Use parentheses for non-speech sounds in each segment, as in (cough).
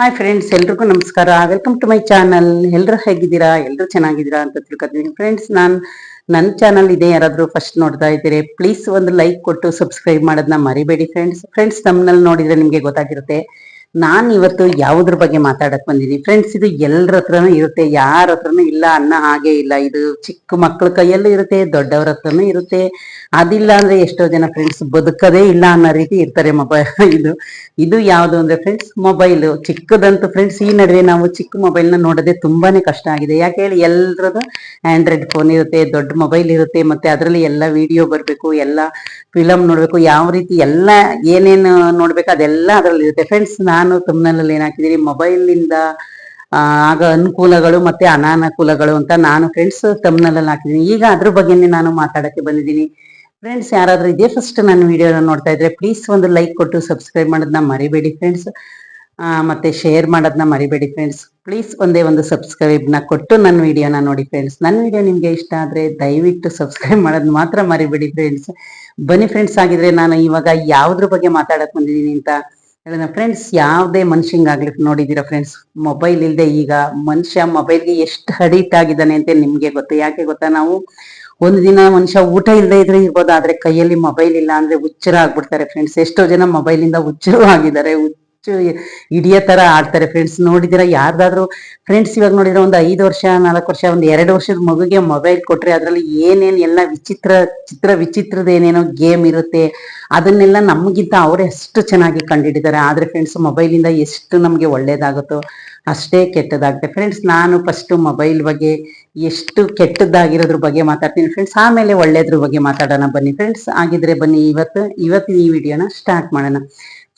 Hi friends ಎಲ್ರಿಗೂ ನಮಸ್ಕಾರ. Welcome to my channel ಎಲ್ಲರೂ ಹೇಗಿದ್ದೀರಾ? ಎಲ್ಲರೂ ಚೆನ್ನಾಗಿದ್ದೀರಾ ಅಂತ ತಿಳ್ಕೊತೀನಿ ಫ್ರೆಂಡ್ಸ್ ನಾನು ನನ್ನ ಚಾನಲ್ ಇದೆ. ಯಾರಾದರೂ ಫಸ್ಟ್ ನೋಡ್ತಾ ಇದ್ದೀರಿ ಪ್ಲೀಸ್ ಒಂದು ಲೈಕ್ ಕೊಟ್ಟು ಸಬ್ಸ್ಕ್ರೈಬ್ ಮಾಡೋದನ್ನ ಮರಿಬೇಡಿ ಫ್ರೆಂಡ್ಸ್ ಫ್ರೆಂಡ್ಸ್ ತಮ್ಮನಲ್ಲಿ ನೋಡಿದರೆ ನಿಮಗೆ ಗೊತ್ತಾಗಿರುತ್ತೆ. ನಾನು ಇವತ್ತು ಯಾವುದ್ರ ಬಗ್ಗೆ ಮಾತಾಡಕ್ ಬಂದಿನಿ ಫ್ರೆಂಡ್ಸ್ ಇದು ಎಲ್ಲರ ಹತ್ರನೂ ಇರುತ್ತೆ, ಯಾರ ಹತ್ರನೂ ಇಲ್ಲ ಅನ್ನ ಹಾಗೆ ಇಲ್ಲ, ಇದು ಚಿಕ್ಕ ಮಕ್ಕಳ ಕೈಯಲ್ಲೂ ಇರುತ್ತೆ, ದೊಡ್ಡವ್ರ ಹತ್ರನೂ ಇರುತ್ತೆ. ಅದಿಲ್ಲ ಅಂದ್ರೆ ಎಷ್ಟೋ ಜನ ಫ್ರೆಂಡ್ಸ್ ಬದುಕದೇ ಇಲ್ಲ ಅನ್ನೋ ರೀತಿ ಇರ್ತಾರೆ ಮೊಬೈಲ್ (laughs) ಇದು. ಇದು ಯಾವುದು ಅಂದ್ರೆ ಫ್ರೆಂಡ್ಸ್ ಮೊಬೈಲ್ ಚಿಕ್ಕದಂತೂ ಫ್ರೆಂಡ್ಸ್ ಈ ನಡುವೆ ನಾವು ಚಿಕ್ಕ ಮೊಬೈಲ್ನ ನೋಡೋದೇ ತುಂಬಾನೇ ಕಷ್ಟ ಆಗಿದೆ. ಯಾಕೆ ಹೇಳಿ, ಎಲ್ರದ್ದು ಆಂಡ್ರಾಯ್ಡ್ ಫೋನ್ ಇರುತ್ತೆ, ದೊಡ್ಡ ಮೊಬೈಲ್ ಇರುತ್ತೆ, ಮತ್ತೆ ಅದರಲ್ಲಿ ಎಲ್ಲ ವಿಡಿಯೋ ಬರಬೇಕು, ಎಲ್ಲ ಫಿಲಮ್ ನೋಡ್ಬೇಕು, ಯಾವ ರೀತಿ ಎಲ್ಲ ಏನೇನು ನೋಡ್ಬೇಕು ಅದೆಲ್ಲ ಅದರಲ್ಲಿ ಇರುತ್ತೆ ಫ್ರೆಂಡ್ಸ್ ನಾನು ತಮ್ಮನಲ್ಲಿ ಏನ್ ಹಾಕಿದೀನಿ ಮೊಬೈಲ್ನಿಂದ ಆಗ ಅನುಕೂಲಗಳು ಮತ್ತೆ ಅನಾನುಕೂಲಗಳು ಅಂತ ನಾನು ಫ್ರೆಂಡ್ಸ್ ತಮ್ಮನಲ್ಲಿ ಹಾಕಿದೀನಿ. ಈಗ ಅದ್ರ ಬಗ್ಗೆನೇ ನಾನು ಮಾತಾಡಕ್ಕೆ ಬಂದಿದ್ದೀನಿ. ಫ್ರೆಂಡ್ಸ್ ಯಾರಾದ್ರೂ ಇದೇ ಫಸ್ಟ್ ನಾನು ವಿಡಿಯೋನ ನೋಡ್ತಾ ಇದ್ರೆ ಪ್ಲೀಸ್ ಒಂದು ಲೈಕ್ ಕೊಟ್ಟು ಸಬ್ಸ್ಕ್ರೈಬ್ ಮಾಡೋದನ್ನ ಮರಿಬೇಡಿ ಫ್ರೆಂಡ್ಸ್ ಮತ್ತೆ ಶೇರ್ ಮಾಡೋದನ್ನ ಮರಿಬೇಡಿ ಫ್ರೆಂಡ್ಸ್ ಪ್ಲೀಸ್ ಒಂದೇ ಒಂದು ಸಬ್ಸ್ಕ್ರೈಬ್ನ ಕೊಟ್ಟು ನನ್ನ ವಿಡಿಯೋನ ನೋಡಿ ಫ್ರೆಂಡ್ಸ್ ನನ್ನ ವಿಡಿಯೋ ನಿಮಗೆ ಇಷ್ಟ ಆದ್ರೆ ದಯವಿಟ್ಟು ಸಬ್ಸ್ಕ್ರೈಬ್ ಮಾಡೋದು ಮಾತ್ರ ಮರಿಬೇಡಿ ಫ್ರೆಂಡ್ಸ್ ಬನ್ನಿ ಫ್ರೆಂಡ್ಸ್ ಆಗಿದ್ರೆ ನಾನು ಇವಾಗ ಯಾವ್ದ್ರ ಬಗ್ಗೆ ಮಾತಾಡಕ್ ಬಂದಿದ್ದೀನಿ ಅಂತ ಹೇಳೋಣ ಫ್ರೆಂಡ್ಸ್ ಯಾವುದೇ ಮನುಷ್ಯಂಗಾಗ್ಲಿ ನೋಡಿದೀರಾ ಫ್ರೆಂಡ್ಸ್ ಮೊಬೈಲ್ ಇಲ್ಲದೆ ಈಗ ಮನುಷ್ಯ ಮೊಬೈಲ್ಗೆ ಎಷ್ಟು ಅಡಿಕ್ಟ್ ಆಗಿದ್ದಾನೆ ಅಂತ ನಿಮಗೆ ಗೊತ್ತು. ಯಾಕೆ ಗೊತ್ತಾ? ನಾವು ಒಂದು ದಿನ ಮನುಷ್ಯ ಊಟ ಇಲ್ಲದೆ ಇದ್ರೆ ಇರ್ಬೋದು, ಆದ್ರೆ ಕೈಯಲ್ಲಿ ಮೊಬೈಲ್ ಇಲ್ಲ ಅಂದ್ರೆ ಹುಚ್ಚರ ಆಗ್ಬಿಡ್ತಾರೆ ಫ್ರೆಂಡ್ಸ್ ಎಷ್ಟೋ ಜನ ಮೊಬೈಲ್ ಇಂದ ಹುಚ್ಚರು ಆಗಿದ್ದಾರೆ ಹುಚ್ಚು ಹಿಡಿಯೋ ತರ ಆಡ್ತಾರೆ ಫ್ರೆಂಡ್ಸ್ ನೋಡಿದಿರ ಯಾರ್ದಾದ್ರು ಫ್ರೆಂಡ್ಸ್ ಇವಾಗ ನೋಡಿದ್ರೆ ಒಂದು ಐದು ವರ್ಷ, ನಾಲ್ಕು ವರ್ಷ, ಒಂದು ಎರಡು ವರ್ಷದ ಮಗುಗೆ ಮೊಬೈಲ್ ಕೊಟ್ರೆ ಅದ್ರಲ್ಲಿ ಏನೇನ್ ಎಲ್ಲ ವಿಚಿತ್ರ, ಚಿತ್ರ ವಿಚಿತ್ರದ ಏನೇನೋ ಗೇಮ್ ಇರುತ್ತೆ, ಅದನ್ನೆಲ್ಲ ನಮಗಿಂತ ಅವರೇ ಅಷ್ಟು ಚೆನ್ನಾಗಿ ಕಂಡುಹಿಡಿದ್ದಾರೆ ಆದ್ರೆ ಫ್ರೆಂಡ್ಸ್ ಮೊಬೈಲ್ ಇಂದ ಎಷ್ಟು ನಮಗೆ ಒಳ್ಳೇದಾಗುತ್ತೋ ಅಷ್ಟೇ ಕೆಟ್ಟದಾಗುತ್ತೆ. ಫ್ರೆಂಡ್ಸ್ ನಾನು ಫಸ್ಟ್ ಮೊಬೈಲ್ ಬಗ್ಗೆ ಎಷ್ಟು ಕೆಟ್ಟದ್ದಾಗಿರೋದ್ರ ಬಗ್ಗೆ ಮಾತಾಡ್ತೀನಿ. ಫ್ರೆಂಡ್ಸ್ ಆಮೇಲೆ ಒಳ್ಳೇದ್ರ ಬಗ್ಗೆ ಮಾತಾಡೋಣ ಬನ್ನಿ. ಫ್ರೆಂಡ್ಸ್ ಆಗಿದ್ರೆ ಬನ್ನಿ. ಇವತ್ತು, ಇವತ್ತಿನ ಈ ವಿಡಿಯೋನ ಸ್ಟಾರ್ಟ್ ಮಾಡೋಣ.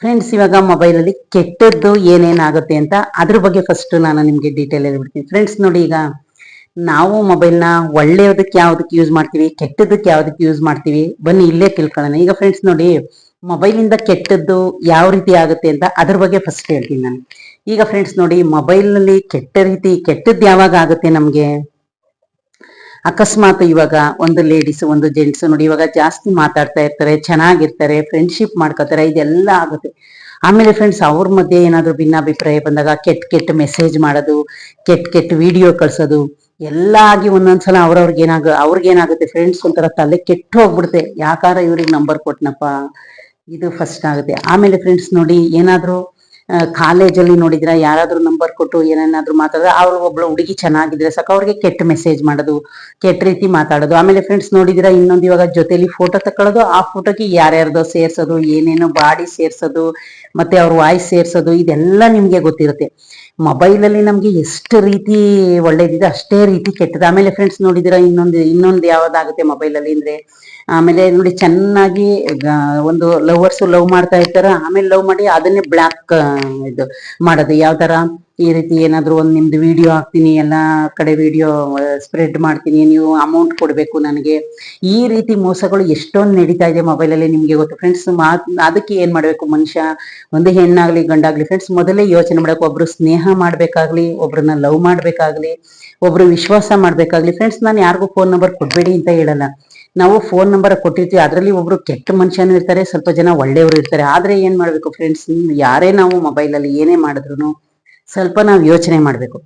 ಫ್ರೆಂಡ್ಸ್ ಇವಾಗ ಮೊಬೈಲಲ್ಲಿ ಕೆಟ್ಟದ್ದು ಏನೇನಾಗುತ್ತೆ ಅಂತ ಅದ್ರ ಬಗ್ಗೆ ಫಸ್ಟ್ ನಾನು ನಿಮಗೆ ಡೀಟೇಲ್ ಹೇಳ್ಬಿಡ್ತೀನಿ ಫ್ರೆಂಡ್ಸ್ ನೋಡಿ ಈಗ ನಾವು ಮೊಬೈಲ್ನ ಒಳ್ಳೆಯದಕ್ಕೆ ಯಾವ್ದಕ್ಕೆ ಯೂಸ್ ಮಾಡ್ತೀವಿ, ಕೆಟ್ಟದಕ್ಕೆ ಯಾವ್ದಕ್ಕೆ ಯೂಸ್ ಮಾಡ್ತೀವಿ, ಬನ್ನಿ ಇಲ್ಲೇ ತಿಳ್ಕೊಳ್ಳೋಣ. ಈಗ ಫ್ರೆಂಡ್ಸ್ ನೋಡಿ ಮೊಬೈಲ್ ಇಂದ ಕೆಟ್ಟದ್ದು ಯಾವ ರೀತಿ ಆಗುತ್ತೆ ಅಂತ ಅದ್ರ ಬಗ್ಗೆ ಫಸ್ಟ್ ಹೇಳ್ತೀನಿ ನಾನು. ಈಗ ಫ್ರೆಂಡ್ಸ್ ನೋಡಿ ಮೊಬೈಲ್ನಲ್ಲಿ ಕೆಟ್ಟ ರೀತಿ, ಕೆಟ್ಟದ್ದು ಯಾವಾಗ ಆಗುತ್ತೆ ನಮ್ಗೆ? ಅಕಸ್ಮಾತ್ ಇವಾಗ ಒಂದು ಲೇಡೀಸ್ ಒಂದು ಜೆಂಟ್ಸ್ ನೋಡಿ ಇವಾಗ ಜಾಸ್ತಿ ಮಾತಾಡ್ತಾ ಇರ್ತಾರೆ, ಚೆನ್ನಾಗಿರ್ತಾರೆ ಫ್ರೆಂಡ್ಶಿಪ್ ಮಾಡ್ಕೋತಾರೆ, ಇದೆಲ್ಲ ಆಗುತ್ತೆ. ಆಮೇಲೆ ಫ್ರೆಂಡ್ಸ್ ಅವ್ರ ಮಧ್ಯೆ ಏನಾದ್ರು ಭಿನ್ನಾಭಿಪ್ರಾಯ ಬಂದಾಗ ಕೆಟ್ಟ ಕೆಟ್ಟ ಮೆಸೇಜ್ ಮಾಡೋದು, ಕೆಟ್ಟ ಕೆಟ್ಟ ವಿಡಿಯೋ ಕಳ್ಸೋದು, ಎಲ್ಲ ಆಗಿ ಒಂದೊಂದ್ಸಲ ಅವ್ರವ್ರಿಗೆ ಏನಾಗ, ಅವ್ರಿಗೆ ಏನಾಗುತ್ತೆ ಫ್ರೆಂಡ್ಸ್ ಒಂಥರ ತಲೆ ಕೆಟ್ಟು ಹೋಗ್ಬಿಡುತ್ತೆ. ಯಾಕಾರ ಇವ್ರಿಗೆ ನಂಬರ್ ಕೊಟ್ನಪ್ಪ? ಇದು ಫಸ್ಟ್ ಆಗುತ್ತೆ. ಆಮೇಲೆ ಫ್ರೆಂಡ್ಸ್ ನೋಡಿ ಏನಾದ್ರು ಕಾಲೇಜಲ್ಲಿ ನೋಡಿದ್ರ ಯಾರಾದ್ರೂ ನಂಬರ್ ಕೊಟ್ಟು ಏನೇನಾದ್ರೂ ಮಾತಾಡಿದ್ರೆ ಅವ್ರು ಒಬ್ಳು ಹುಡುಗಿ ಚೆನ್ನಾಗಿದ್ರೆ ಸಾಕು, ಅವ್ರಿಗೆ ಕೆಟ್ಟ ಮೆಸೇಜ್ ಮಾಡೋದು, ಕೆಟ್ಟ ರೀತಿ ಮಾತಾಡೋದು. ಆಮೇಲೆ ಫ್ರೆಂಡ್ಸ್ ನೋಡಿದಿರ ಇನ್ನೊಂದು ಇವಾಗ ಜೊತೆಲಿ ಫೋಟೋ ತಕೊಳ್ಳೋದು, ಆ ಫೋಟೋಗೆ ಯಾರ್ಯಾರ್ದೋ ಸೇರ್ಸೋದು, ಏನೇನೋ ಬಾಡಿ ಸೇರ್ಸೋದು, ಮತ್ತೆ ಅವ್ರ ವಾಯ್ಸ್ ಸೇರ್ಸೋದು, ಇದೆಲ್ಲ ನಿಮ್ಗೆ ಗೊತ್ತಿರುತ್ತೆ. ಮೊಬೈಲ್ ಅಲ್ಲಿ ನಮ್ಗೆ ಎಷ್ಟು ರೀತಿ ಒಳ್ಳೇದಿದೆ ಅಷ್ಟೇ ರೀತಿ ಕೆಟ್ಟದ ಆಮೇಲೆ ಫ್ರೆಂಡ್ಸ್ ನೋಡಿದಿರ ಇನ್ನೊಂದು ಇನ್ನೊಂದು ಯಾವ್ದಾಗುತ್ತೆ ಮೊಬೈಲ್ ಅಲ್ಲಿ ಅಂದ್ರೆ, ಆಮೇಲೆ ನೋಡಿ ಚೆನ್ನಾಗಿ ಒಂದು ಲವರ್ಸ್ ಲವ್ ಮಾಡ್ತಾ ಇರ್ತಾರ. ಆಮೇಲೆ ಲವ್ ಮಾಡಿ ಅದನ್ನೇ ಬ್ಲಾಕ್ ಇದು ಮಾಡೋದು. ಯಾವ ತರ ಈ ರೀತಿ ಏನಾದ್ರು ಒಂದ್ ನಿಮ್ದು ವಿಡಿಯೋ ಹಾಕ್ತೀನಿ, ಎಲ್ಲಾ ಕಡೆ ವಿಡಿಯೋ ಸ್ಪ್ರೆಡ್ ಮಾಡ್ತೀನಿ, ನೀವು ಅಮೌಂಟ್ ಕೊಡ್ಬೇಕು ನನಗೆ. ಈ ರೀತಿ ಮೋಸಗಳು ಎಷ್ಟೊಂದು ನಡೀತಾ ಇದೆ ಮೊಬೈಲ್ ಅಲ್ಲಿ ನಿಮ್ಗೆ ಗೊತ್ತು. ಫ್ರೆಂಡ್ಸ್ ಅದಕ್ಕೆ ಏನ್ ಮಾಡ್ಬೇಕು ಮನುಷ್ಯ? ಒಂದು ಹೆಣ್ಣಾಗ್ಲಿ, ಗಂಡಾಗ್ಲಿ ಫ್ರೆಂಡ್ಸ್ ಮೊದಲೇ ಯೋಚನೆ ಮಾಡಬೇಕು. ಒಬ್ರು ಸ್ನೇಹ ಮಾಡ್ಬೇಕಾಗ್ಲಿ, ಒಬ್ರನ್ನ ಲವ್ ಮಾಡ್ಬೇಕಾಗ್ಲಿ, ಒಬ್ರು ವಿಶ್ವಾಸ ಮಾಡ್ಬೇಕಾಗ್ಲಿ. ಫ್ರೆಂಡ್ಸ್ ನಾನು ಯಾರಿಗೂ ಫೋನ್ ನಂಬರ್ ಕೊಡ್ಬೇಡಿ ಅಂತ ಹೇಳಲ್ಲ. ನಾವು ಫೋನ್ ನಂಬರ್ ಕೊಟ್ಟಿರ್ತೀವಿ, ಅದರಲ್ಲಿ ಒಬ್ರು ಕೆಟ್ಟ ಮನುಷ್ಯನೂ ಇರ್ತಾರೆ, ಸ್ವಲ್ಪ ಜನ ಒಳ್ಳೆಯವರು ಇರ್ತಾರೆ. ಆದ್ರೆ ಏನ್ ಮಾಡ್ಬೇಕು ಫ್ರೆಂಡ್ಸ್ ಯಾರೇ ನಾವು ಮೊಬೈಲಲ್ಲಿ ಏನೇ ಮಾಡಿದ್ರು ಸ್ವಲ್ಪ ನಾವು ಯೋಚನೆ ಮಾಡಬೇಕು.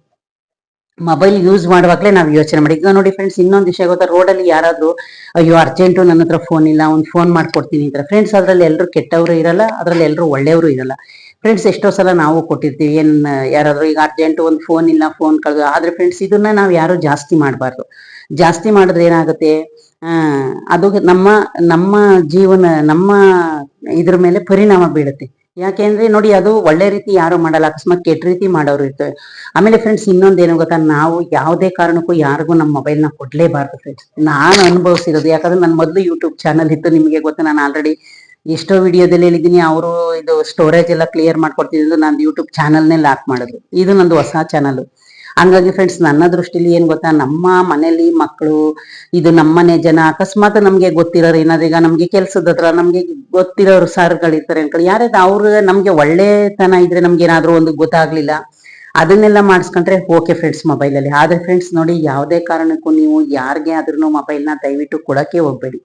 ಮೊಬೈಲ್ ಯೂಸ್ ಮಾಡುವಾಗಲೇ ನಾವು ಯೋಚನೆ ಮಾಡಿ. ಈಗ ನೋಡಿ ಫ್ರೆಂಡ್ಸ್ ಇನ್ನೊಂದು ವಿಷಯ ಗೊತ್ತಾ? ರೋಡಲ್ಲಿ ಯಾರಾದರೂ, ಅಯ್ಯೋ ಅರ್ಜೆಂಟು ನನ್ನ ಹತ್ರ ಫೋನ್ ಇಲ್ಲ, ಒಂದು ಫೋನ್ ಮಾಡ್ಕೊಡ್ತೀನಿ ಅಂತ ಫ್ರೆಂಡ್ಸ್ ಅದರಲ್ಲಿ ಎಲ್ಲರೂ ಕೆಟ್ಟವರು ಇರಲ್ಲ, ಅದರಲ್ಲಿ ಎಲ್ಲರೂ ಒಳ್ಳೆಯವರು ಇರಲ್ಲ. ಫ್ರೆಂಡ್ಸ್ ಎಷ್ಟೋ ಸಲ ನಾವು ಕೊಟ್ಟಿರ್ತೀವಿ, ಏನ್, ಯಾರಾದ್ರೂ, ಈಗ ಅರ್ಜೆಂಟ್ ಒಂದು ಫೋನ್ ಇಲ್ಲ ಫೋನ್ ಕಳೆದು ಆದ್ರೆ ಫ್ರೆಂಡ್ಸ್ ಇದನ್ನ ನಾವು ಯಾರು ಜಾಸ್ತಿ ಮಾಡಬಾರ್ದು. ಜಾಸ್ತಿ ಮಾಡಿದ್ರೆ ಏನಾಗುತ್ತೆ? ಅದು ನಮ್ಮ ನಮ್ಮ ಜೀವನ, ನಮ್ಮ ಇದ್ರ ಮೇಲೆ ಪರಿಣಾಮ ಬೀಳುತ್ತೆ. ಯಾಕೆಂದ್ರೆ ನೋಡಿ ಅದು ಒಳ್ಳೆ ರೀತಿ ಯಾರು ಮಾಡಲ್ಲ, ಅಕಸ್ಮಾತ್ ಕೆಟ್ಟ ರೀತಿ ಮಾಡೋರು ಇರ್ತವೆ ಆಮೇಲೆ ಫ್ರೆಂಡ್ಸ್ ಇನ್ನೊಂದೇನು ಗೊತ್ತಾ, ನಾವು ಯಾವುದೇ ಕಾರಣಕ್ಕೂ ಯಾರಿಗೂ ನಮ್ಮ ಮೊಬೈಲ್ನ ಕೊಡ್ಲೇಬಾರ್ದು ಫ್ರೆಂಡ್ಸ್ ನಾನು ಅನುಭವಿಸಿರೋದು, ಯಾಕಂದ್ರೆ ನನ್ನ ಮೊದಲು ಯೂಟ್ಯೂಬ್ ಚಾನಲ್ ಇತ್ತು, ನಿಮಗೆ ಗೊತ್ತು, ನಾನು ಆಲ್ರೆಡಿ ಎಷ್ಟೋ ವಿಡಿಯೋದಲ್ಲಿ ಹೇಳಿದ್ದೀನಿ, ಅವರು ಇದು ಸ್ಟೋರೇಜ್ ಎಲ್ಲ ಕ್ಲಿಯರ್ ಮಾಡ್ಕೊಡ್ತಿದ್ದು ನಾನು ಯೂಟ್ಯೂಬ್ ಚಾನಲ್ನೇ ಲಾಕ್ ಮಾಡಿದ್ರು. ಇದು ನಂದು ಹೊಸ ಚಾನಲ್ ಹಂಗಾಗಿ ಫ್ರೆಂಡ್ಸ್ ನನ್ನ ದೃಷ್ಟಿಲಿ ಏನ್ ಗೊತ್ತಾ? ನಮ್ಮ ಮನೇಲಿ ಮಕ್ಕಳು ಇದು ನಮ್ಮನೆ ಜನ, ಅಕಸ್ಮಾತ್ ನಮ್ಗೆ ಗೊತ್ತಿರೋರು ಏನಾದ್ರು, ಈಗ ನಮ್ಗೆ ಕೆಲ್ಸದ ಹತ್ರ ನಮ್ಗೆ ಗೊತ್ತಿರೋರು ಸಾರ್ಗಳಿರ್ತಾರೆ ಅನ್ಕೊಳ್ಳಿ ಯಾರೇ ಅವ್ರು ನಮ್ಗೆ ಒಳ್ಳೆತನ ಇದ್ರೆ ನಮ್ಗೆ ಏನಾದ್ರು ಒಂದು ಗೊತ್ತಾಗ್ಲಿಲ್ಲ, ಅದನ್ನೆಲ್ಲ ಮಾಡಿಸ್ಕೊಂಡ್ರೆ ಓಕೆ ಫ್ರೆಂಡ್ಸ್ ಮೊಬೈಲ್ ಅಲ್ಲಿ. ಆದ್ರೆ ಫ್ರೆಂಡ್ಸ್ ನೋಡಿ, ಯಾವುದೇ ಕಾರಣಕ್ಕೂ ನೀವು ಯಾರಿಗೆ ಆದ್ರೂ ಮೊಬೈಲ್ನ ದಯವಿಟ್ಟು ಕೊಡಕ್ಕೆ ಹೋಗ್ಬೇಡಿ.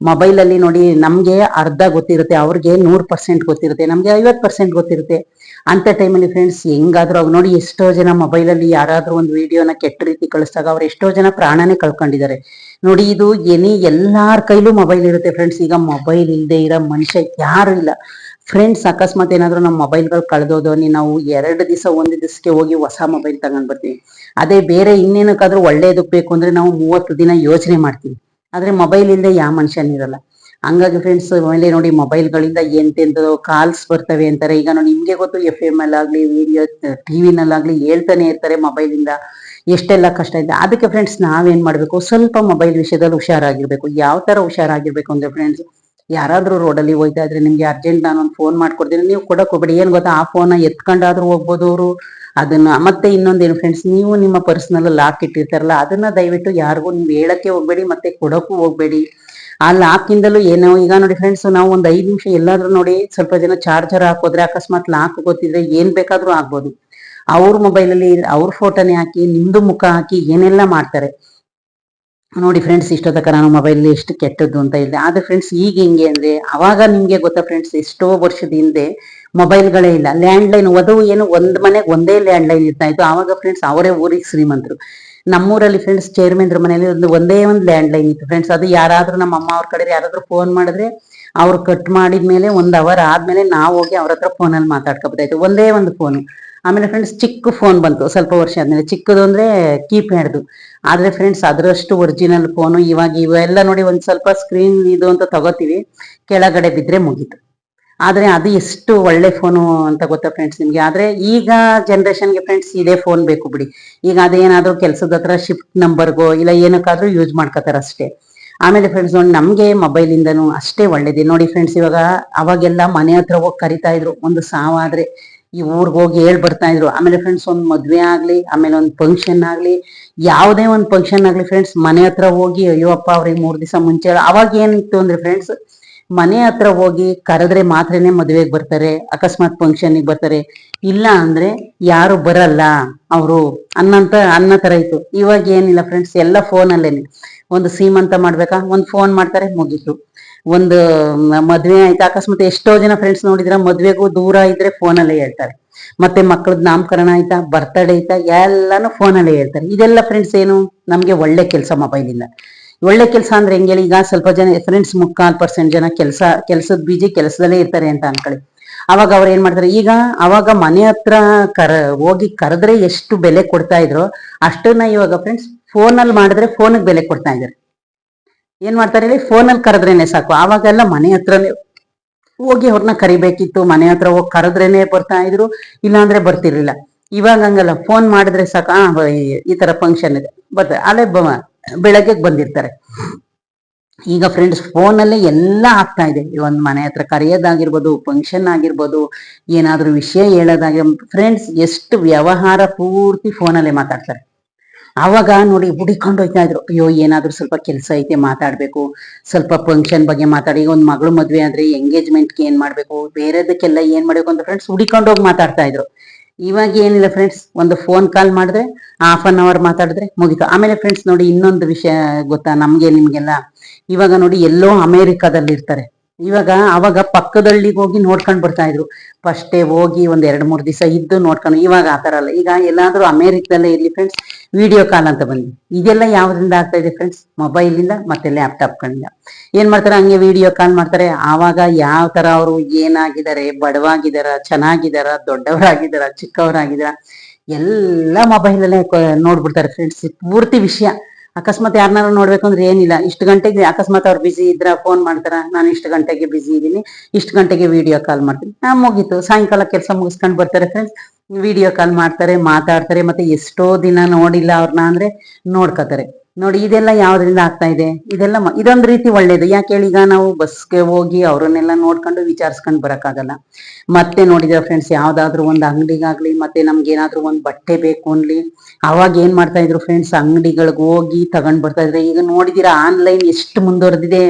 ಮೊಬೈಲ್ ಅಲ್ಲಿ ನೋಡಿ ನಮ್ಗೆ ಅರ್ಧ ಗೊತ್ತಿರುತ್ತೆ, ಅವ್ರಿಗೆ ನೂರ್ ಪರ್ಸೆಂಟ್ ಗೊತ್ತಿರುತ್ತೆ, ನಮ್ಗೆ ಐವತ್ ಪರ್ಸೆಂಟ್ ಗೊತ್ತಿರುತ್ತೆ. ಅಂತ ಟೈಮಲ್ಲಿ ಫ್ರೆಂಡ್ಸ್ ಹೆಂಗಾದ್ರೂ ಅವ್ ನೋಡಿ ಎಷ್ಟೋ ಜನ ಮೊಬೈಲ್ ಅಲ್ಲಿ ಯಾರಾದ್ರೂ ಒಂದು ವಿಡಿಯೋನ ಕೆಟ್ಟ ರೀತಿ ಕಳಿಸಿದಾಗ ಅವ್ರು ಎಷ್ಟೋ ಜನ ಪ್ರಾಣನೇ ಕಳ್ಕೊಂಡಿದ್ದಾರೆ. ನೋಡಿ ಇದು ಎನಿ ಎಲ್ಲಾರ ಕೈಲೂ ಮೊಬೈಲ್ ಇರುತ್ತೆ ಫ್ರೆಂಡ್ಸ್ ಈಗ ಮೊಬೈಲ್ ಇಲ್ಲದೆ ಇರೋ ಮನುಷ್ಯ ಯಾರು ಇಲ್ಲ. ಫ್ರೆಂಡ್ಸ್ ಅಕಸ್ಮಾತ್ ಏನಾದ್ರು ನಮ್ಮ ಮೊಬೈಲ್ಗಳು ಕಳೆದೋದು ನಾವು ಎರಡು ದಿವಸ ಒಂದು ದಿವಸಕ್ಕೆ ಹೋಗಿ ಹೊಸ ಮೊಬೈಲ್ ತಗೊಂಡ್ ಬರ್ತೀವಿ. ಅದೇ ಬೇರೆ ಇನ್ನೇನಕ್ಕಾದ್ರೂ ಒಳ್ಳೇದಕ್ಕೆ ಬೇಕು ಅಂದ್ರೆ ನಾವು ಮೂವತ್ತು ದಿನ ಯೋಚನೆ ಮಾಡ್ತೀವಿ. ಆದ್ರೆ ಮೊಬೈಲ್ ಇಲ್ಲದೆ ಯಾವ ಮನುಷ್ಯನಿರಲ್ಲ ಹಂಗಾಗಿ ಫ್ರೆಂಡ್ಸ್ ಮೇಲೆ ನೋಡಿ ಮೊಬೈಲ್ಗಳಿಂದ ಎಂತೆಂತ ಕಾಲ್ಸ್ ಬರ್ತವೆ ಅಂತಾರೆ. ಈಗ ನಿಮ್ಗೆ ಗೊತ್ತು ಎಫ್ ಎಂ ಅಲ್ಲಿ ಆಗ್ಲಿ ವಿಡಿಯೋ ಟಿವಿನಲ್ಲಾಗ್ಲಿ ಹೇಳ್ತಾನೆ ಇರ್ತಾರೆ ಮೊಬೈಲ್ ಇಂದ ಎಷ್ಟೆಲ್ಲ ಕಷ್ಟ ಇದೆ. ಅದಕ್ಕೆ ಫ್ರೆಂಡ್ಸ್ ನಾವೇನ್ ಮಾಡ್ಬೇಕು? ಸ್ವಲ್ಪ ಮೊಬೈಲ್ ವಿಷಯದಲ್ಲಿ ಹುಷಾರಾಗಿರ್ಬೇಕು. ಯಾವ ತರ ಹುಷಾರಾಗಿರ್ಬೇಕು ಅಂದ್ರೆ ಫ್ರೆಂಡ್ಸ್ ಯಾರಾದ್ರೂ ರೋಡಲ್ಲಿ ಹೋಯ್ತಾ ಇದ್ರೆ ನಿಮ್ಗೆ ಅರ್ಜೆಂಟ್ ನಾನು ಒಂದು ಫೋನ್ ಮಾಡ್ಕೊಡ್ತೀನಿ. ನೀವು ಕೊಡಕ್ ಹೋಗ್ಬೇಡಿ. ಏನ್ ಗೊತ್ತಾ? ಆ ಫೋನ್ ಎತ್ಕೊಂಡಾದ್ರೂ ಹೋಗ್ಬೋದು ಅವರು. ಅದನ್ನ, ಮತ್ತೆ ಇನ್ನೊಂದೇನು ಫ್ರೆಂಡ್ಸ್ ನೀವು ನಿಮ್ಮ ಪರ್ಸನಲ್ ಲಾಕ್ ಇಟ್ಟಿರ್ತಾರಲ್ಲ, ಅದನ್ನ ದಯವಿಟ್ಟು ಯಾರಿಗೂ ನೀವು ಹೇಳಕ್ಕೆ ಹೋಗ್ಬೇಡಿ, ಮತ್ತೆ ಕೊಡೋಕ್ಕೂ ಹೋಗ್ಬೇಡಿ. ಆ ಲಾಕ್ ಇಂದಲೂ ಏನೋ, ಈಗ ನೋಡಿ ಫ್ರೆಂಡ್ಸ್ ನಾವು ಒಂದ್ ಐದು ನಿಮಿಷ ಎಲ್ಲಾದ್ರೂ ನೋಡಿ ಸ್ವಲ್ಪ ಜನ ಚಾರ್ಜರ್ ಹಾಕೋದ್ರೆ ಅಕಸ್ಮಾತ್ ಲಾಕ್ ಗೊತ್ತಿದ್ರೆ ಏನ್ ಬೇಕಾದ್ರೂ ಆಗ್ಬೋದು. ಅವ್ರ ಮೊಬೈಲ್ ಅಲ್ಲಿ, ಅವ್ರ ಫೋಟೋನೇ ಹಾಕಿ, ನಿಮ್ದು ಮುಖ ಹಾಕಿ, ಏನೆಲ್ಲ ಮಾಡ್ತಾರೆ. ನೋಡಿ ಫ್ರೆಂಡ್ಸ್ ಇಷ್ಟೊತ್ತಕ ನಾನು ಮೊಬೈಲ್ ಎಷ್ಟು ಕೆಟ್ಟದ್ದು ಅಂತ ಇದೆ ಆದ್ರೆ ಫ್ರೆಂಡ್ಸ್ ಈಗ ಹೆಂಗೆ ಅಂದ್ರೆ, ಅವಾಗ ನಿಮ್ಗೆ ಗೊತ್ತಾ ಫ್ರೆಂಡ್ಸ್ ಎಷ್ಟೋ ವರ್ಷದ ಹಿಂದೆ ಮೊಬೈಲ್ಗಳೇ ಇಲ್ಲ. ಲ್ಯಾಂಡ್ ಲೈನ್ ವಧು ಏನು ಒಂದ್ ಮನೆಗೆ ಒಂದೇ ಲ್ಯಾಂಡ್ ಲೈನ್ ಇರ್ತಾ ಇತ್ತು. ಆವಾಗ ಫ್ರೆಂಡ್ಸ್ ಅವರೇ ಊರಿಗೆ ಶ್ರೀಮಂತರು. ನಮ್ಮೂರಲ್ಲಿ ಫ್ರೆಂಡ್ಸ್ ಚೇರ್ಮನ್ರ ಮನೆಯಲ್ಲಿ ಒಂದು ಒಂದೇ ಒಂದು ಲ್ಯಾಂಡ್ ಲೈನ್ ಇತ್ತು. ಫ್ರೆಂಡ್ಸ್ ಅದು ಯಾರಾದ್ರೂ ನಮ್ಮ ಅಮ್ಮ ಅವ್ರ ಕಡೆ ಯಾರಾದ್ರೂ ಫೋನ್ ಮಾಡಿದ್ರೆ ಅವ್ರು ಕಟ್ ಮಾಡಿದ್ಮೇಲೆ ಒಂದ್ ಅವರ್ ಆದ್ಮೇಲೆ ನಾವು ಹೋಗಿ ಅವ್ರ ಹತ್ರ ಫೋನಲ್ಲಿ ಮಾತಾಡ್ಕೊಬೋದಾಯ್ತು. ಒಂದೇ ಒಂದು ಫೋನ್ ಆಮೇಲೆ ಫ್ರೆಂಡ್ಸ್ ಚಿಕ್ಕ ಫೋನ್ ಬಂತು. ಸ್ವಲ್ಪ ವರ್ಷ ಆದ್ಮೇಲೆ. ಚಿಕ್ಕದು ಅಂದ್ರೆ ಕೀಪ್ಯಾಡ್ದು ಆದ್ರೆ ಫ್ರೆಂಡ್ಸ್ ಅದರಷ್ಟು ಒರಿಜಿನಲ್ ಫೋನು ಇವಾಗ ಇವೆಲ್ಲ ನೋಡಿ ಒಂದ್ ಸ್ವಲ್ಪ ಸ್ಕ್ರೀನ್ ಇದು ಅಂತ ತಗೋತೀವಿ. ಕೆಳಗಡೆ ಬಿದ್ರೆ ಮುಗೀತು. ಆದ್ರೆ ಅದು ಎಷ್ಟು ಒಳ್ಳೆ ಫೋನು ಅಂತ ಗೊತ್ತಾ ಫ್ರೆಂಡ್ಸ್ ನಿಮ್ಗೆ? ಆದ್ರೆ ಈಗ ಜನ್ರೇಷನ್ಗೆ ಫ್ರೆಂಡ್ಸ್ ಇದೇ ಫೋನ್ ಬೇಕು ಬಿಡಿ. ಈಗ ಅದೇನಾದ್ರೂ ಕೆಲಸದ ಹತ್ರ ಶಿಫ್ಟ್ ನಂಬರ್ಗೋ ಇಲ್ಲ ಏನಕ್ಕಾದ್ರೂ ಯೂಸ್ ಮಾಡ್ಕೋತಾರ ಅಷ್ಟೇ. ಆಮೇಲೆ ಫ್ರೆಂಡ್ಸ್ ನೋಡಿ ನಮ್ಗೆ ಮೊಬೈಲ್ ಇಂದನು ಅಷ್ಟೇ ಒಳ್ಳೇದು. ನೋಡಿ ಫ್ರೆಂಡ್ಸ್ ಇವಾಗ ಅವಾಗೆಲ್ಲ ಮನೆ ಹತ್ರ ಹೋಗಿ ಕರಿತಾ ಇದ್ರು. ಒಂದು ಸಾವಾದ್ರೆ ಈ ಊರಿಗೆ ಹೋಗಿ ಹೇಳ್ ಬರ್ತಾ ಇದ್ರು. ಆಮೇಲೆ ಫ್ರೆಂಡ್ಸ್ ಒಂದ್ ಮದ್ವೆ ಆಗ್ಲಿ, ಆಮೇಲೆ ಒಂದ್ ಫಂಕ್ಷನ್ ಆಗ್ಲಿ, ಯಾವುದೇ ಒಂದ್ ಫಂಕ್ಷನ್ ಆಗ್ಲಿ ಫ್ರೆಂಡ್ಸ್ ಮನೆ ಹತ್ರ ಹೋಗಿ, ಅಯ್ಯೋ ಅಪ್ಪ ಅವ್ರಿಗೆ ಮೂರ್ ದಿವಸ ಮುಂಚೆ ಅವಾಗ ಏನಿತ್ತು ಅಂದ್ರೆ ಫ್ರೆಂಡ್ಸ್ ಮನೆ ಹತ್ರ ಹೋಗಿ ಕರೆದ್ರೆ ಮಾತ್ರನೇ ಮದುವೆಗೆ ಬರ್ತಾರೆ, ಅಕಸ್ಮಾತ್ ಫಂಕ್ಷನ್ಗೆ ಬರ್ತಾರೆ. ಇಲ್ಲ ಅಂದ್ರೆ ಯಾರು ಬರಲ್ಲ. ಅವರು ಅನ್ನಂತ, ಅನ್ನ ತರ ಇತ್ತು. ಇವಾಗ ಏನಿಲ್ಲ ಫ್ರೆಂಡ್ಸ್ ಎಲ್ಲ ಫೋನ್ ಅಲ್ಲೇನೆ. ಒಂದು ಸೀಮಂತ ಮಾಡ್ಬೇಕಾ? ಒಂದ್ ಫೋನ್ ಮಾಡ್ತಾರೆ, ಮುಗೀತು. ಒಂದು ಮದ್ವೆ ಆಯ್ತು. ಅಕಸ್ಮಾತ್ ಎಷ್ಟೋ ಜನ ಫ್ರೆಂಡ್ಸ್ ನೋಡಿದ್ರ ಮದ್ವೆಗೂ ದೂರ ಇದ್ರೆ ಫೋನ್ ಅಲ್ಲೇ ಹೇಳ್ತಾರೆ. ಮತ್ತೆ ಮಕ್ಕಳದ್ ನಾಮಕರಣ ಆಯ್ತಾ ಬರ್ತಡೇ ಆಯ್ತಾ, ಎಲ್ಲಾನು ಅಲ್ಲೇ ಹೇಳ್ತಾರೆ. ಇದೆಲ್ಲ ಫ್ರೆಂಡ್ಸ್ ಏನು? ನಮ್ಗೆ ಒಳ್ಳೆ ಕೆಲಸ ಇಂದ. ಒಳ್ಳೆ ಕೆಲಸ ಅಂದ್ರೆ ಹೆಂಗೆ ಈಗ ಸ್ವಲ್ಪ ಜನ ಫ್ರೆಂಡ್ಸ್ ಮುಕ್ಕಾಲ್ ಪರ್ಸೆಂಟ್ ಜನ ಕೆಲಸ, ಕೆಲಸದ ಬೀಜಿ ಕೆಲಸದಲ್ಲೇ ಇರ್ತಾರೆ ಅಂತ ಅನ್ಕೊಳ್ಳಿ. ಅವಾಗ ಅವ್ರು ಏನ್ ಮಾಡ್ತಾರೆ, ಈಗ ಅವಾಗ ಮನೆ ಹತ್ರ ಕರ, ಹೋಗಿ ಕರೆದ್ರೆ ಎಷ್ಟು ಬೆಲೆ ಕೊಡ್ತಾ ಇದ್ರು ಅಷ್ಟನ್ನ ಇವಾಗ ಫ್ರೆಂಡ್ಸ್ ಫೋನ್ ಅಲ್ಲಿ ಮಾಡಿದ್ರೆ ಫೋನ್ಗೆ ಬೆಲೆ ಕೊಡ್ತಾ ಇದ್ದಾರೆ. ಏನ್ ಮಾಡ್ತಾರೆ ಹೇಳಿ ಫೋನ್ ಅಲ್ಲಿ ಕರೆದ್ರೇನೆ ಸಾಕು. ಅವಾಗೆಲ್ಲ ಮನೆ ಹತ್ರನೇ ಹೋಗಿ ಅವ್ರನ್ನ ಕರಿಬೇಕಿತ್ತು, ಮನೆ ಹತ್ರ ಹೋಗಿ ಕರೆದ್ರೇನೆ ಬರ್ತಾ ಇದ್ರು, ಇಲ್ಲಾಂದ್ರೆ ಬರ್ತಿರ್ಲಿಲ್ಲ. ಇವಾಗ ಹಂಗಲ್ಲ ಫೋನ್ ಮಾಡಿದ್ರೆ ಸಾಕು. ಆ, ಈ ತರ ಫಂಕ್ಷನ್ ಇದೆ. ಬರ್ತಾರೆ ಅಲ್ಲೇ ಬೆಳಗ್ಗೆ ಬಂದಿರ್ತಾರೆ. ಈಗ ಫ್ರೆಂಡ್ಸ್ ಫೋನಲ್ಲೇ ಎಲ್ಲ ಆಗ್ತಾ ಇದೆ. ಒಂದ್ ಮನೆ ಹತ್ರ ಕರೆಯೋದಾಗಿರ್ಬೋದು ಫಂಕ್ಷನ್ ಆಗಿರ್ಬೋದು, ಏನಾದ್ರೂ ವಿಷಯ ಹೇಳೋದಾಗಿ ಫ್ರೆಂಡ್ಸ್ ಎಷ್ಟು ವ್ಯವಹಾರ ಪೂರ್ತಿ ಫೋನಲ್ಲೇ ಮಾತಾಡ್ತಾರೆ. ಆವಾಗ ನೋಡಿ ಹುಡಿಕೊಂಡು ಹೋಯ್ತಾ ಇದ್ರು. ಅಯ್ಯೋ, ಏನಾದ್ರೂ ಸ್ವಲ್ಪ ಕೆಲಸ ಐತೆ ಮಾತಾಡ್ಬೇಕು, ಸ್ವಲ್ಪ ಫಂಕ್ಷನ್ ಬಗ್ಗೆ ಮಾತಾಡಿ, ಒಂದ್ ಮಗಳು ಮದ್ವೆ ಆದ್ರೆ ಎಂಗೇಜ್ಮೆಂಟ್ಗೆ ಏನ್ ಮಾಡ್ಬೇಕು, ಬೇರೆದಕ್ಕೆಲ್ಲ ಏನ್ ಮಾಡ್ಬೇಕು ಅಂತ ಫ್ರೆಂಡ್ಸ್ ಹುಡಿಕೊಂಡು ಹೋಗಿ ಮಾತಾಡ್ತಾ ಇದ್ರು. ಇವಾಗ ಏನಿಲ್ಲ ಫ್ರೆಂಡ್ಸ್ ಒಂದು ಫೋನ್ ಕಾಲ್ ಮಾಡಿದ್ರೆ ಹಾಫ್ ಅನ್ ಅವರ್ ಮಾತಾಡಿದ್ರೆ ಮುಗಿತು. ಆಮೇಲೆ ಫ್ರೆಂಡ್ಸ್ ನೋಡಿ ಇನ್ನೊಂದು ವಿಷಯ ಗೊತ್ತಾ ನಮ್ಗೆ, ನಿಮ್ಗೆಲ್ಲ? ಇವಾಗ ನೋಡಿ ಎಲ್ಲೋ ಅಮೇರಿಕಾದಲ್ಲಿ ಇರ್ತಾರೆ ಇವಾಗ ಅವಾಗ ಪಕ್ಕದಳ್ಳಿಗೆ ಹೋಗಿ ನೋಡ್ಕೊಂಡ್ ಬರ್ತಾ ಇದ್ರು. ಫಸ್ಟೇ ಹೋಗಿ ಒಂದ್ ಎರಡ್ ಮೂರ್ ದಿವಸ ಇದ್ದು ನೋಡ್ಕೊಂಡು, ಇವಾಗ ಆತರ ಅಲ್ಲ. ಈಗ ಎಲ್ಲಾದ್ರೂ ಅಮೆರಿಕದಲ್ಲೇ ಇರ್ಲಿ ಫ್ರೆಂಡ್ಸ್ ವಿಡಿಯೋ ಕಾಲ್ ಅಂತ ಬಂದ್ವಿ. ಇದೆಲ್ಲ ಯಾವ್ದ್ರಿಂದ ಆಗ್ತಾ ಇದೆ ಫ್ರೆಂಡ್ಸ್ ಮೊಬೈಲ್ ಇಂದ ಮತ್ತೆ ಲ್ಯಾಪ್ಟಾಪ್ಗಳಿಂದ ಏನ್ ಮಾಡ್ತಾರೆ? ಹಂಗೆ ವಿಡಿಯೋ ಕಾಲ್ ಮಾಡ್ತಾರೆ. ಆವಾಗ ಯಾವ ತರ ಅವರು ಏನಾಗಿದ್ದಾರೆ ಬಡವಾಗಿದಾರ ಚೆನ್ನಾಗಿದಾರ ದೊಡ್ಡವರಾಗಿದಾರ ಚಿಕ್ಕವರಾಗಿದಾರ ಎಲ್ಲ ಮೊಬೈಲ್ ಅಲ್ಲೇ ನೋಡ್ಬಿಡ್ತಾರೆ ಫ್ರೆಂಡ್ಸ್ ಪೂರ್ತಿ ವಿಷಯ. ಅಕಸ್ಮಾತ್ ಯಾರನ್ನಾರು ನೋಡ್ಬೇಕು ಅಂದ್ರೆ ಏನಿಲ್ಲ. ಇಷ್ಟು ಗಂಟೆಗೆ ಅಕಸ್ಮಾತ್ ಅವ್ರು ಬಿಸಿ ಇದ್ರ ಫೋನ್ ಮಾಡ್ತಾರ, ನಾನು ಇಷ್ಟು ಗಂಟೆಗೆ ಬಿಸಿ ಇದ್ದೀನಿ, ಇಷ್ಟು ಗಂಟೆಗೆ ವಿಡಿಯೋ ಕಾಲ್ ಮಾಡ್ತೀನಿ. ನಾ ಮುಗೀತು. ಸಾಯಂಕಾಲ ಕೆಲಸ ಮುಗಿಸ್ಕೊಂಡು ಬರ್ತಾರೆ ಫ್ರೆಂಡ್ಸ್ ವಿಡಿಯೋ ಕಾಲ್ ಮಾಡ್ತಾರೆ, ಮಾತಾಡ್ತಾರೆ, ಮತ್ತೆ ಎಷ್ಟೋ ದಿನ ನೋಡಿಲ್ಲ ಅವ್ರನ್ನ ಅಂದ್ರೆ ನೋಡ್ಕೋತಾರೆ. ನೋಡಿ, ಇದೆಲ್ಲ ಯಾವ್ದ್ರಿಂದ ಆಗ್ತಾ ಇದೆ? ಇದೆಲ್ಲ ಇದೊಂದ್ ರೀತಿ ಒಳ್ಳೇದು. ಯಾಕೆ ಹೇಳಿ, ಈಗ ನಾವು ಬಸ್ಗೆ ಹೋಗಿ ಅವ್ರನ್ನೆಲ್ಲ ನೋಡ್ಕೊಂಡು ವಿಚಾರಿಸ್ಕೊಂಡು ಬರಕ್ಕಾಗಲ್ಲ. ಮತ್ತೆ ನೋಡಿದ್ರೆ ಫ್ರೆಂಡ್ಸ್ ಯಾವ್ದಾದ್ರು ಒಂದು ಅಂಗಡಿಗಾಗ್ಲಿ, ಮತ್ತೆ ನಮ್ಗೆ ಏನಾದ್ರು ಒಂದ್ ಬಟ್ಟೆ ಬೇಕು ಅನ್ಲಿ, ಅವಾಗ ಏನ್ ಮಾಡ್ತಾ ಇದ್ರು ಫ್ರೆಂಡ್ಸ್ ಅಂಗಡಿಗಳಿಗೆ ಹೋಗಿ ತಗೊಂಡ್ ಬರ್ತಾ ಇದ್ರೆ. ಈಗ ನೋಡಿದೀರಾ ಆನ್ಲೈನ್ ಎಷ್ಟು ಮುಂದುವರೆದಿದೆ.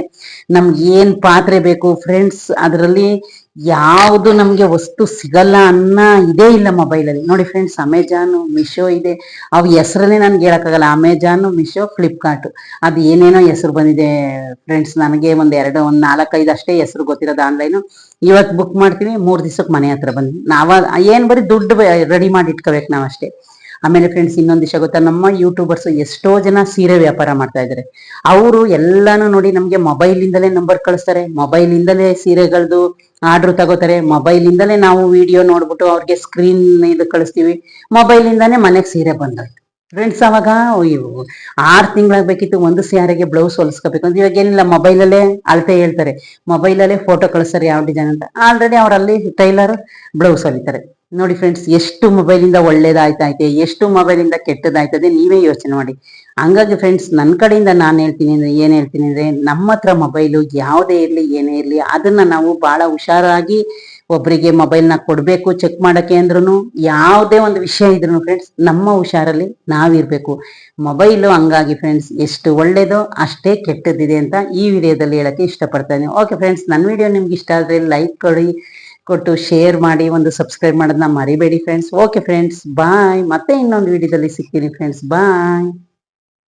ನಮ್ಗೆ ಏನ್ ಪಾತ್ರೆ ಬೇಕು ಫ್ರೆಂಡ್ಸ್ ಅದರಲ್ಲಿ ಯಾವುದು ನಮ್ಗೆ ವಸ್ತು ಸಿಗಲ್ಲ ಅನ್ನ ಇದೇ ಇಲ್ಲ ಮೊಬೈಲಲ್ಲಿ ನೋಡಿ ಫ್ರೆಂಡ್ಸ್ ಅಮೆಜಾನ್ ಮಿಶೋ ಇದೆ. ಅವು ಹೆಸರನ್ನೇ ನನ್ಗೆ ಹೇಳಕ್ಕಾಗಲ್ಲ. ಅಮೆಜಾನ್ ಮಿಶೋ ಫ್ಲಿಪ್ಕಾರ್ಟ್ ಅದು ಏನೇನೋ ಹೆಸರು ಬಂದಿದೆ ಫ್ರೆಂಡ್ಸ್ ನನಗೆ ಒಂದ್ ಎರಡು, ಒಂದ್ ನಾಲ್ಕೈದು ಅಷ್ಟೇ ಹೆಸರು ಗೊತ್ತಿರೋದು ಆನ್ಲೈನು ಇವತ್ತು ಬುಕ್ ಮಾಡ್ತೀನಿ, ಮೂರ್ ದಿವಸಕ್ಕೆ ಮನೆ ಹತ್ರ ಬಂದು ನಾವ ಏನು ಬರೀ ದುಡ್ಡು ರೆಡಿ ಮಾಡಿ ಇಟ್ಕೋಬೇಕು ನಾವು ಅಷ್ಟೇ ಆಮೇಲೆ ಫ್ರೆಂಡ್ಸ್ ಇನ್ನೊಂದು ವಿಷಯ ಗೊತ್ತಾ? ನಮ್ಮ ಯೂಟ್ಯೂಬರ್ಸ್ ಎಷ್ಟೋ ಜನ ಸೀರೆ ವ್ಯಾಪಾರ ಮಾಡ್ತಾ ಇದ್ದಾರೆ ಅವರು ಎಲ್ಲಾನು ನೋಡಿ ನಮ್ಗೆ ಮೊಬೈಲ್ ಇಂದಲೇ ನಂಬರ್ ಕಳಿಸ್ತಾರೆ. ಮೊಬೈಲ್ ಇಂದಲೇ ಸೀರೆಗಳದ್ದು ಆರ್ಡರ್ ತಗೋತಾರೆ. ಮೊಬೈಲ್ ಇಂದಲೇ ನಾವು ವಿಡಿಯೋ ನೋಡ್ಬಿಟ್ಟು ಅವ್ರಿಗೆ ಸ್ಕ್ರೀನ್ ಇದು ಕಳಿಸ್ತೀವಿ. ಮೊಬೈಲ್ ಇಂದಾನೇ ಮನೆಗೆ ಸೀರೆ ಬಂದೋಯ್ತು. ಫ್ರೆಂಡ್ಸ್ ಅವಾಗ ಇವು ಆರು ತಿಂಗಳಾಗ್ಬೇಕಿತ್ತು ಒಂದು ಸ್ಯಾರಿಗೆ ಬ್ಲೌಸ್ ಹೊಲಿಸ್ಕೋಬೇಕು ಅಂತ. ಇವಾಗ ಏನಿಲ್ಲ ಮೊಬೈಲಲ್ಲೇ ಅಳತೆ ಹೇಳ್ತಾರೆ. ಮೊಬೈಲಲ್ಲೇ ಫೋಟೋ ಕಳಿಸ್ತಾರೆ ಯಾವ ಡಿಸೈನ್ ಅಂತ. ಆಲ್ರೆಡಿ ಅವರಲ್ಲಿ ಟೈಲರ್ ಬ್ಲೌಸ್ ಹೊಲಿತಾರೆ. ನೋಡಿ ಫ್ರೆಂಡ್ಸ್ ಎಷ್ಟು ಮೊಬೈಲಿಂದ ಒಳ್ಳೇದಾಯ್ತೈತೆ ಎಷ್ಟು ಮೊಬೈಲಿಂದ ಕೆಟ್ಟದಾಯ್ತದೆ, ನೀವೇ ಯೋಚನೆ ಮಾಡಿ. ಹಂಗಾಗಿ ಫ್ರೆಂಡ್ಸ್ ನನ್ನ ಕಡೆಯಿಂದ ನಾನು ಹೇಳ್ತೀನಿ ಅಂದ್ರೆ, ಏನು ಹೇಳ್ತೀನಿ ಅಂದ್ರೆ, ನಮ್ಮ ಹತ್ರ ಮೊಬೈಲು ಯಾವುದೇ ಇರಲಿ, ಏನೇ ಇರಲಿ, ಅದನ್ನ ನಾವು ಬಹಳ ಹುಷಾರಾಗಿ ಒಬ್ಬರಿಗೆ ಮೊಬೈಲ್ನ ಕೊಡಬೇಕು ಚೆಕ್ ಮಾಡಕ್ಕೆ ಅಂದ್ರೂ ಯಾವುದೇ ಒಂದು ವಿಷಯ ಇದ್ರು ಫ್ರೆಂಡ್ಸ್ ನಮ್ಮ ಹುಷಾರಲ್ಲಿ ನಾವಿರಬೇಕು ಮೊಬೈಲು ಹಂಗಾಗಿ ಫ್ರೆಂಡ್ಸ್ ಎಷ್ಟು ಒಳ್ಳೇದೋ ಅಷ್ಟೇ ಕೆಟ್ಟದಿದೆ ಅಂತ ಈ ವಿಡಿಯೋದಲ್ಲಿ ಹೇಳಕ್ಕೆ ಇಷ್ಟಪಡ್ತಾ ಓಕೆ ಫ್ರೆಂಡ್ಸ್ ನನ್ನ ವಿಡಿಯೋ ನಿಮ್ಗೆ ಇಷ್ಟ ಆದರೆ ಲೈಕ್ ಕೊಡಿ ಕೊಟ್ಟು ಶೇರ್ ಮಾಡಿ ಒಂದು ಸಬ್ಸ್ಕ್ರೈಬ್ ಮಾಡೋದನ್ನ ಮರಿಬೇಡಿ ಫ್ರೆಂಡ್ಸ್ ಓಕೆ ಫ್ರೆಂಡ್ಸ್ ಬಾಯ್ ಮತ್ತೆ ಇನ್ನೊಂದು ವಿಡಿಯೋದಲ್ಲಿ ಸಿಗ್ತೀನಿ ಫ್ರೆಂಡ್ಸ್ ಬಾಯ್